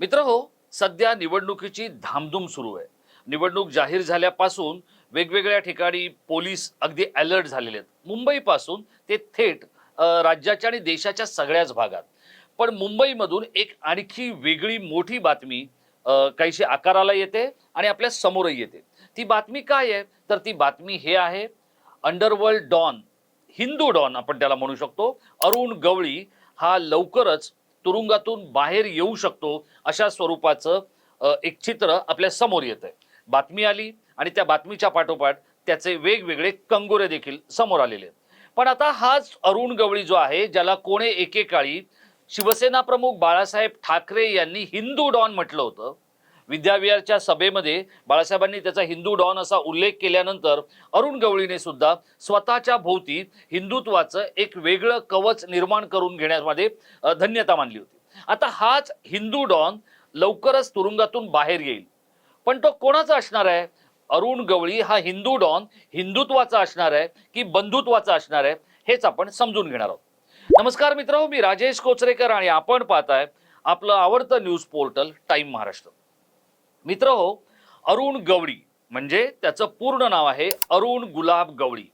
मित्र हो सध्या निवडणुकीची धामधूम सुरू आहे. निवडणूक जाहीर झाल्यापासून वेगवेगळ्या ठिकाणी पोलीस अगदी अलर्ट झालेले आहेत. मुंबईपासून ते थेट राज्याच्या आणि देशाच्या सगळ्याच भागात. पण मुंबईमधून एक आणखी वेगळी मोठी बातमी काहीशी आकाराला येते आणि आपल्या समोरही येते. ती बातमी काय आहे? तर ती बातमी हे आहे अंडरवर्ल्ड डॉन हिंदू डॉन आपण त्याला म्हणू शकतो. अरुण गवळी हा लवकरच तुरुंगातून बाहेर येऊ शकतो अशा स्वरूपाचं एक चित्र आपल्यासमोर येत आहे बातमी आली आणि त्या बातमीच्या पाठोपाठ त्याचे वेगवेगळे कंगोरे देखील समोर आलेले आहेत. पण आता हाच अरुण गवळी जो आहे ज्याला कोणे एकेकाळी शिवसेना प्रमुख बाळासाहेब ठाकरे यांनी हिंदू डॉन म्हटलं होतं विद्याविहारच्या सभेमध्ये बाळासाहेबांनी त्याचा हिंदू डॉन असा उल्लेख केल्यानंतर अरुण गवळीने सुद्धा स्वतःच्या भोवती हिंदुत्वाचं एक वेगळं कवच निर्माण करून घेण्यामध्ये धन्यता मानली होती. आता हाच हिंदू डॉन लवकरच तुरुंगातून बाहेर येईल. पण तो कोणाचा असणार आहे? अरुण गवळी हा हिंदू डॉन हिंदुत्वाचा असणार आहे की बंधुत्वाचा असणार आहे हेच आपण समजून घेणार आहोत. नमस्कार मित्र मी राजेश कोचरेकर आणि आपण पाहताय आपलं आवडतं न्यूज पोर्टल टाइम महाराष्ट्र. मित्र हो अरुण गवळी म्हणजे त्याचं पूर्ण नाव आहे अरुण गुलाब गवळी.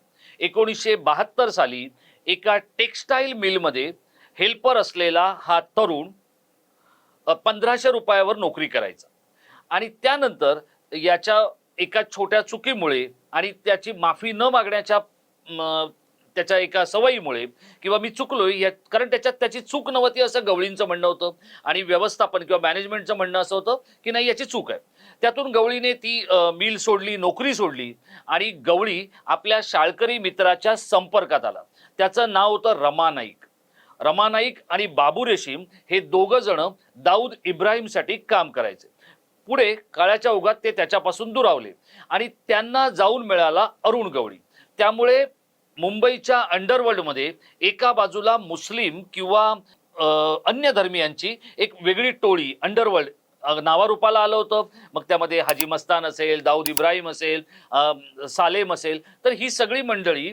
एकोणीसशे बहात्तर साली एका टेक्स्टाईल मिलमध्ये हेल्पर असलेला हा तरुण पंधराशे रुपयावर नोकरी करायचा. आणि त्यानंतर याच्या एका छोट्या चुकीमुळे आणि त्याची माफी न मागण्याच्या त्याच्या एका सवयीमुळे किंवा मी चुकलोय या कारण त्याच्यात त्याची चूक नव्हती असं गवळींचं म्हणणं होतं आणि व्यवस्थापन किंवा मॅनेजमेंटचं म्हणणं असं होतं की नाही याची चूक आहे. त्यातून गवळीने ती मिल सोडली नोकरी सोडली आणि गवळी आपल्या शाळकरी मित्राच्या संपर्कात आला. त्याचं नाव होतं रमा नाईक. रमा नाईक आणि बाबू रेशीम हे दोघं जण दाऊद इब्राहिमसाठी काम करायचे. पुढे काळाच्या ओघात ते त्याच्यापासून दुरावले आणि त्यांना जाऊन मिळाला अरुण गवळी. त्यामुळे मुंबईच्या अंडरवर्ल्डमध्ये एका बाजूला मुस्लिम किंवा अन्य धर्मियांची एक वेगळी टोळी अंडरवर्ल्ड नावारूपाला आलं होतं. मग त्यामध्ये हाजी मस्तान असेल दाऊद इब्राहिम असेल सालेम असेल. तर ही सगळी मंडळी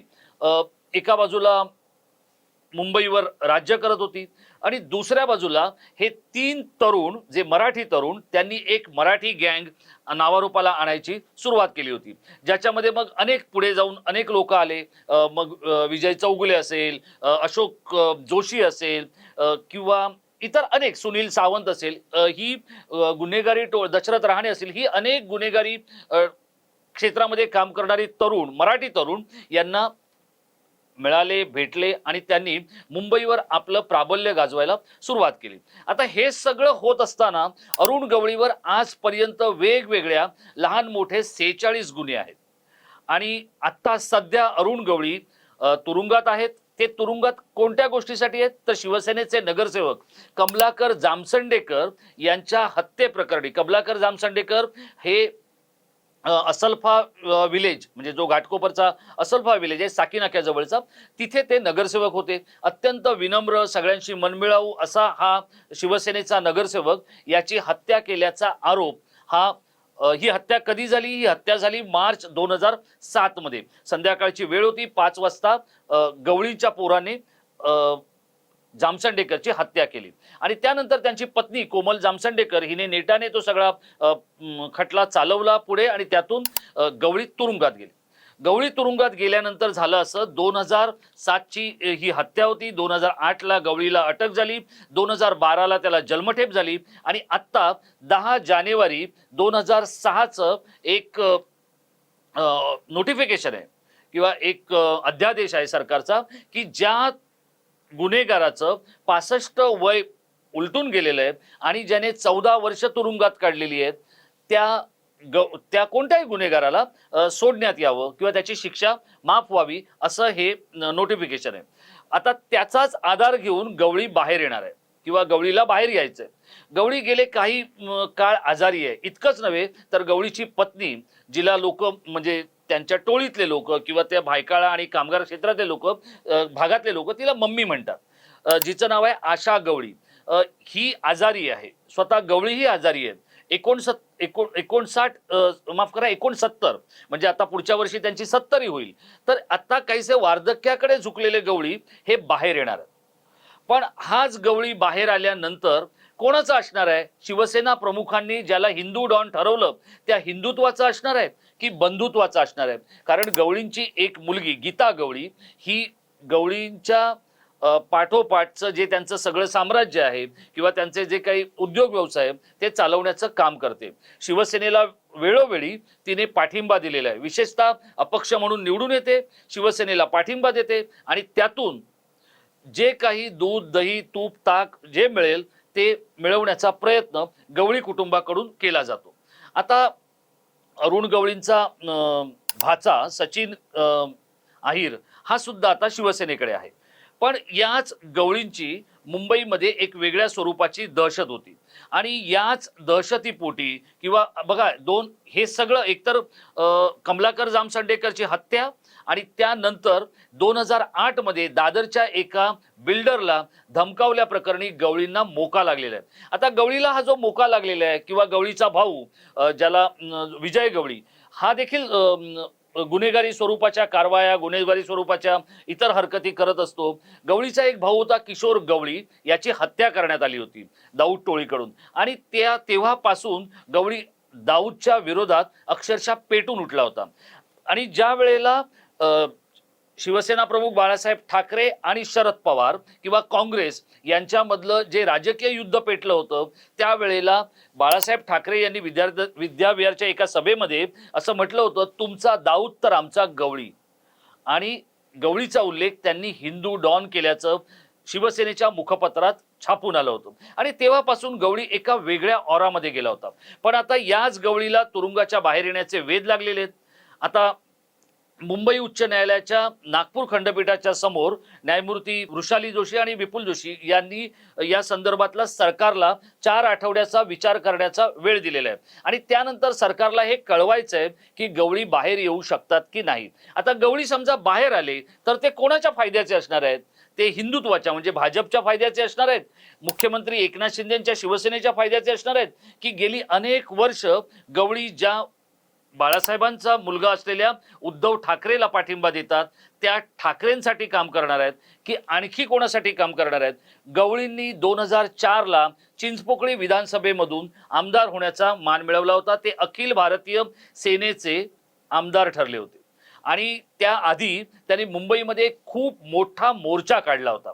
एका बाजूला मुंबईवर राज्य करत होती. आणि दुसऱ्या बाजूला हे तीन तरुण जे मराठी तरुण त्यांनी एक मराठी गँग नावारूपाला आणायची सुरुवात केली होती. ज्याच्यामध्ये मग अनेक पुढे जाऊन अनेक लोक आले. मग विजय चौगुले असेल अशोक जोशी असेल किंवा इतर अनेक सुनील सावंत असेल ही गुन्हेगारी टोळ दशरथ रहाणे असेल ही अनेक गुन्हेगारी क्षेत्रामध्ये काम करणारी तरुण मराठी तरुण यांना मिळाले भेटले आणि त्यांनी मुंबईवर आपलं प्राबल्य गाजवायला सुरुवात केली. आता हे सगळं होत असताना अरुण गवळीवर आजपर्यंत वेगवेगळ्या लहान मोठे सेहेचाळीस गुन्हे आहेत. आणि आत्ता सध्या अरुण गवळी तुरुंगात आहेत. ते तुरुंगात कोणत्या गोष्टीसाठी आहेत? तर शिवसेनेचे नगरसेवक कमलाकर जामसंडेकर यांच्या हत्येप्रकरणी. कमलाकर जामसंडेकर हे असल्फा विलेज म्हणजे जो घाटकोपरचा असल्फा विलेज आहे साकी नाक्याजवळचा तिथे ते नगरसेवक होते. अत्यंत विनम्र सगळ्यांशी मनमिळावू असा हा शिवसेनेचा नगरसेवक याची हत्या केल्याचा आरोप हा ही हत्या कधी झाली? ही हत्या झाली मार्च दोन हजार सातमध्ये. संध्याकाळची वेळ होती पाच वाजता गवळीच्या पोराने जामसंडेकरची हत्या केली. आणि त्यानंतर त्यांची पत्नी कोमल जामसंडेकर हिने नेटाने तो सगळा खटला चालवला पुढे आणि त्यातून गवळी तुरुंगात गेली. गवळी तुरुंगात गेल्यानंतर झालं असं दोन हजार सातची ही हत्या होती. दोन हजार आठला गवळीला अटक झाली. दोन हजार बाराला त्याला जन्मठेप झाली. आणि आत्ता दहा जानेवारी दोन हजार सहाचं एक नोटिफिकेशन आहे. किंवा एक अध्यादेश आहे सरकारचा की ज्या गुन्हेगाराचं पासष्ट वय उलटून गेलेलं आहे आणि ज्याने चौदा वर्ष तुरुंगात काढलेली आहेत त्या ग त्या कोणत्याही गुन्हेगाराला सोडण्यात यावं किंवा त्याची शिक्षा माफ व्हावी असं हे नोटिफिकेशन आहे. आता त्याचाच आधार घेऊन गवळी बाहेर येणार आहे किंवा गवळीला बाहेर यायचंय. गवळी गेले काही काळ आजारी आहे. इतकंच नव्हे तर गवळीची पत्नी जिला लोक म्हणजे त्यांच्या टोळीतले लोक किंवा त्या भायकाळा आणि कामगार क्षेत्रातले लोक भागातले लोक तिला मम्मी म्हणतात. जिचं नाव आहे आशा गवळी. ही आजारी आहे. स्वतः गवळी ही आजारी आहेत. एकोणसत् एकोण एकोणसाठ माफ करा एकोणसत्तर म्हणजे आता पुढच्या वर्षी त्यांची सत्तरी होईल. तर आता काहीसे वार्धक्याकडे झुकलेले गवळी हे बाहेर येणार आहेत. पण हाच गवळी बाहेर आल्यानंतर कोणाचं असणार आहे? शिवसेना प्रमुखांनी ज्याला हिंदू डॉन ठरवलं त्या हिंदुत्वाचं असणार आहे की बंधुत्वाचं असणार आहे? कारण गवळींची एक मुलगी गीता गवळी ही गवळींच्या पाठोपाठचं जे त्यांचं सगळं साम्राज्य आहे किंवा त्यांचे जे काही उद्योग व्यवसाय ते चालवण्याचं काम करते. शिवसेनेला वेळोवेळी तिने पाठिंबा दिलेला आहे. विशेषतः अपक्ष म्हणून निवडून येते शिवसेनेला पाठिंबा देते आणि त्यातून जे काही दूध दही तूप ताक जे मिळेल ते मिळवण्याचा प्रयत्न गवळी कुटुंबाकडून केला जातो. आता अरुण गवळींचा भाचा सचिन आहिर हा सुद्धा आता शिवसेनेकडे आहे. पण याच गवळींची मुंबईमध्ये एक वेगळ्या स्वरूपाची दहशत होती. आणि याच दहशतीपोटी किंवा बघा दोन हे सगळं एकतर कमलाकर जामसंडेकरची हत्या आणि त्यानंतर दोन हजार आठमध्ये दादरच्या एका बिल्डरला धमकावल्या प्रकरणी गवळींना मोका लागलेला आहे. आता गवळीला हा जो मोका लागलेला आहे किंवा गवळीचा भाऊ ज्याला विजय गवळी हा देखील गुन्हेगारी स्वरूपाच्या कारवाया गुन्हेगारी स्वरूपाच्या इतर हरकती करत असतो. गवळीचा एक भाऊ होता किशोर गवळी याची हत्या करण्यात आली होती दाऊद टोळीकडून. आणि त्या तेव्हापासून गवळी दाऊदच्या विरोधात अक्षरशः पेटून उठला होता. आणि ज्या वेळेला शिवसेना प्रमुख बाळासाहेब ठाकरे आणि शरद पवार किंवा काँग्रेस यांच्यामधलं जे राजकीय युद्ध पेटलं होतं त्यावेळेला बाळासाहेब ठाकरे यांनी विद्यार्थी विद्याविहारच्या एका सभेमध्ये असं म्हटलं होतं तुमचा दाऊद तर आमचा गवळी. आणि गवळीचा उल्लेख त्यांनी हिंदू डॉन केल्याचं शिवसेनेच्या मुखपत्रात छापून आलं होतं. आणि तेव्हापासून गवळी एका वेगळ्या ऑरामध्ये गेला होता. पण आता याच गवळीला तुरुंगाच्या बाहेर येण्याचे वेध लागलेले आहेत. आता मुंबई उच्च न्यायालयाच्या नागपूर खंडपीठाच्या समोर न्यायमूर्ती वृषाली जोशी आणि विपुल जोशी यांनी या संदर्भातला सरकारला चार आठवड्याचा विचार करण्याचा वेळ दिलेला आहे. आणि त्यानंतर सरकारला हे कळवायचं आहे की गवळी बाहेर येऊ शकतात की नाही. आता गवळी समजा बाहेर आले तर ते कोणाच्या फायद्याचे असणार आहेत? ते हिंदुत्वाच्या म्हणजे भाजपच्या फायद्याचे असणार आहेत? मुख्यमंत्री एकनाथ शिंदेच्या शिवसेनेच्या फायद्याचे असणार आहेत? की गेली अनेक वर्ष गवळी ज्या बाळासाहेबांचा मुलगा असलेल्या उद्धव ठाकरेला पाठिंबा देतात त्या ठाकरेंसाठी काम करणार आहेत की आणखी कोणासाठी काम करणार आहेत? गवळींनी दोन हजार चारला चिंचपोकळी विधानसभेमधून आमदार होण्याचा मान मिळवला होता. ते अखिल भारतीय सेनेचे आमदार ठरले होते. आणि त्याआधी त्यांनी मुंबईमध्ये खूप मोठा मोर्चा काढला होता.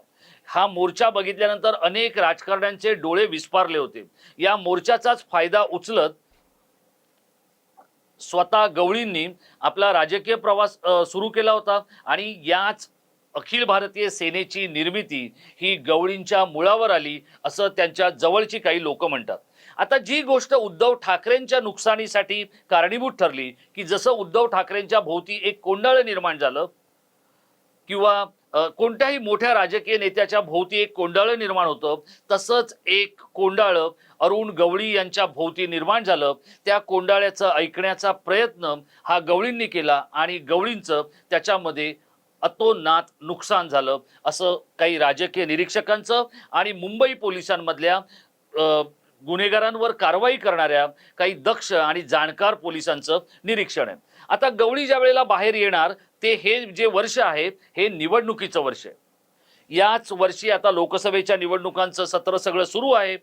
हा मोर्चा बघितल्यानंतर अनेक राजकारण्यांचे डोळे विस्पारले होते. या मोर्चाचाच फायदा उचलत स्वतः गवळींनी आपला राजकीय प्रवास सुरू केला होता आणि याच अखिल भारतीय सेनेची निर्मिती ही गवळींच्या मुळावर आली असं त्यांच्या जवळची काही लोक म्हणतात. आता जी गोष्ट उद्धव ठाकरेंच्या नुकसानीसाठी कारणीभूत ठरली की जसं उद्धव ठाकरेंच्या भोवती एक कोंडाळं निर्माण झालं किंवा कोणत्याही मोठ्या राजकीय नेत्याच्या भोवती एक कोंडाळं निर्माण होतं तसंच एक कोंडाळं अरुण गवळी यांच्या भोवती निर्माण झालं. त्या कोंडाळ्याचं ऐकण्याचा प्रयत्न हा गवळींनी केला आणि गवळींचं त्याच्यामध्ये अतोनात नुकसान झालं असं काही राजकीय निरीक्षकांचं आणि मुंबई पोलिसांमधल्या गुन्हेगारांवर कारवाई करणाऱ्या काही दक्ष आणि जाणकार पोलिसांचं निरीक्षण आहे. आता गवळी ज्या वेळेला बाहेर येणार ते हे जे वर्ष आहे हे निवडणुकीचं वर्ष आहे. याच वर्षी आता लोकसभेच्या निवडणुकांचं सत्र सगळं सुरू आहे.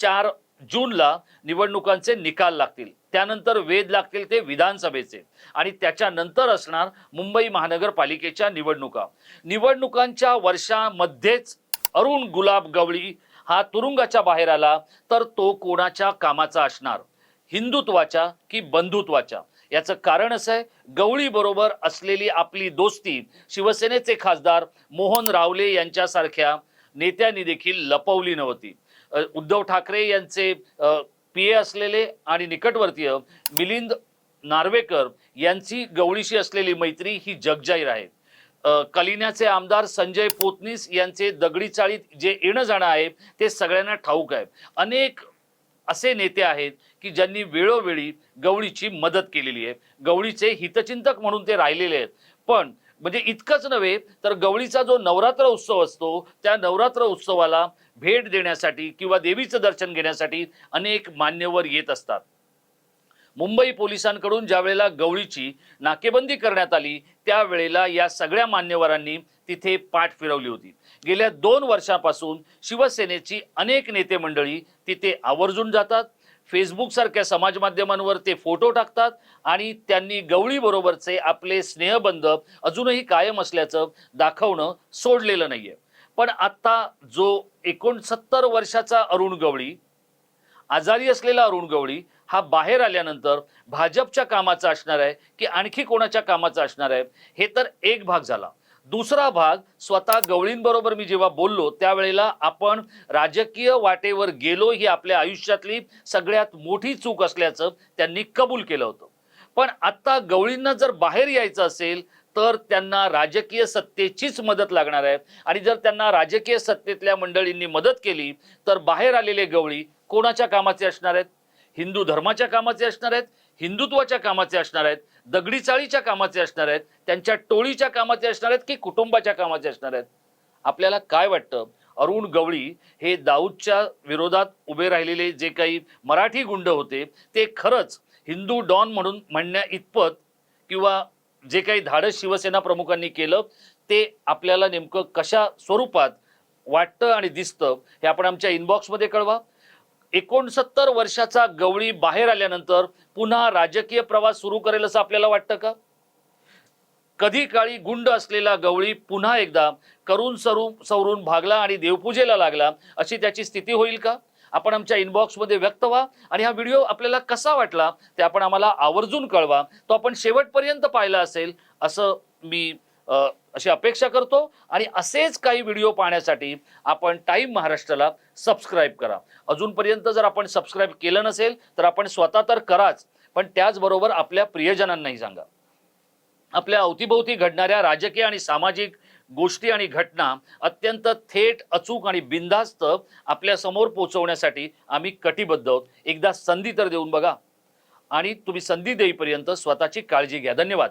चार जूनला निवडणुकांचे निकाल लागतील. त्यानंतर वेध लागतील ते विधानसभेचे. आणि त्याच्यानंतर असणार मुंबई महानगरपालिकेच्या निवडणुका. निवडणुकांच्या वर्षामध्येच अरुण गुलाब गवळी हा तुरुंगाच्या बाहेर आला तर तो कोणाच्या कामाचा असणार? हिंदुत्वाच्या की बंधुत्वाच्या? याचं कारण असं आहे गवळी बरोबर असलेली आपली दोस्ती शिवसेनेचे खासदार मोहन रावले यांच्यासारख्या नेत्यांनी देखील लपवली नव्हती. उद्धव ठाकरे यांचे पी ए असलेले आणि निकटवर्तीय मिलिंद नार्वेकर यांची गवळीशी असलेली मैत्री ही जगजाहीर आहे. कलिन्याचे आमदार संजय पोतनीस यांचे दगडी चाळीत जे येणं जाणं आहे ते सगळ्यांना ठाऊक आहे. अनेक असे नेते आहेत की ज्यांनी वेळोवेळी गवळीची मदत केलेली आहे. गवळीचे हितचिंतक म्हणून ते राहिलेले आहेत. पण म्हणजे इतकंच नव्हे तर गवळीचा जो नवरात्र उत्सव असतो त्या नवरात्र उत्सवाला भेट देण्यासाठी किंवा देवीचं दर्शन घेण्यासाठी अनेक मान्यवर येत असतात. मुंबई पोलिसांकडून ज्या वेळेला गवळीची नाकेबंदी करण्यात आली त्यावेळेला या सगळ्या मान्यवरांनी तिथे पाठ फिरवली होती. गेल्या दोन वर्षापासून शिवसेनेची अनेक नेते मंडळी तिथे आवर्जून जातात फेसबुक सारख्या समाज माध्यमांवर ते फोटो टाकतात आणि त्यांनी गवळीबरोबरचे आपले स्नेहबंध अजूनही कायम असल्याचं दाखवणं सोडलेलं नाहीये. पण आता जो एकोणसत्तर वर्षाचा अरुण गवळी आजारी असलेला अरुण गवळी हा बाहेर आल्यानंतर भाजपच्या कामाचा असणार आहे की आणखी कोणाच्या कामाचा असणार आहे हे तर एक भाग झाला. दुसरा भाग स्वतः गवळींबरोबर मी जेव्हा बोललो त्यावेळेला आपण राजकीय वाटेवर गेलो ही आपल्या आयुष्यातली सगळ्यात मोठी चूक असल्याचं त्यांनी कबूल केलं होतं. पण आता गवळींना जर बाहेर यायचं असेल तर त्यांना राजकीय सत्तेचीच मदत लागणार आहे. आणि जर त्यांना राजकीय सत्तेतल्या मंडळींनी मदत केली तर बाहेर आलेले गवळी कोणाच्या कामाचे असणार आहेत? हिंदू धर्माच्या कामाचे असणार आहेत? हिंदुत्वाच्या कामाचे असणार आहेत दगडी चाळीच्या कामाचे असणार आहेत त्यांच्या टोळीच्या कामाचे असणार आहेत की कुटुंबाच्या कामाचे असणार आहेत? आपल्याला काय वाटतं? अरुण गवळी हे दाऊदच्या विरोधात उभे राहिलेले जे काही मराठी गुंड होते ते खरंच हिंदू डॉन म्हणून म्हणण्या इतपत किंवा जे काही धाडस शिवसेना प्रमुखांनी केलं ते आपल्याला नेमकं कशा स्वरूपात वाटतं आणि दिसतं हे आपण आमच्या इनबॉक्समध्ये कळवा. एकोणसत्तर वर्षाचा गवळी बाहेर आल्यानंतर पुन्हा राजकीय प्रवास सुरू करेल असं आपल्याला वाटतं का? कधी काळी गुंड असलेला गवळी पुन्हा एकदा करून सरू सवरून भागला आणि देवपूजेला लागला अशी त्याची स्थिती होईल का? आपण आमच्या इनबॉक्समध्ये व्यक्त व्हा आणि हा व्हिडिओ आपल्याला कसा वाटला ते आपण आम्हाला आवर्जून कळवा. तो आपण शेवटपर्यंत पाहिला असेल असं मी अशी अपेक्षा करतो. आणि असेच काही व्हिडिओ पाहण्यासाठी आपण टाईम महाराष्ट्राला सबस्क्राईब करा. अजूनपर्यंत जर आपण सबस्क्राईब केलं नसेल तर आपण स्वतः तर कराच. पण त्याचबरोबर आपल्या प्रियजनांनाही सांगा. आपल्या अवतीभोवती घडणाऱ्या राजकीय आणि सामाजिक गोष्टी आणि घटना अत्यंत थेट अचूक आणि बिनधास्त आपल्यासमोर पोहोचवण्यासाठी आम्ही कटिबद्ध आहोत. एकदा संधी तर देऊन बघा. आणि तुम्ही संधी देईपर्यंत स्वतःची काळजी घ्या. धन्यवाद.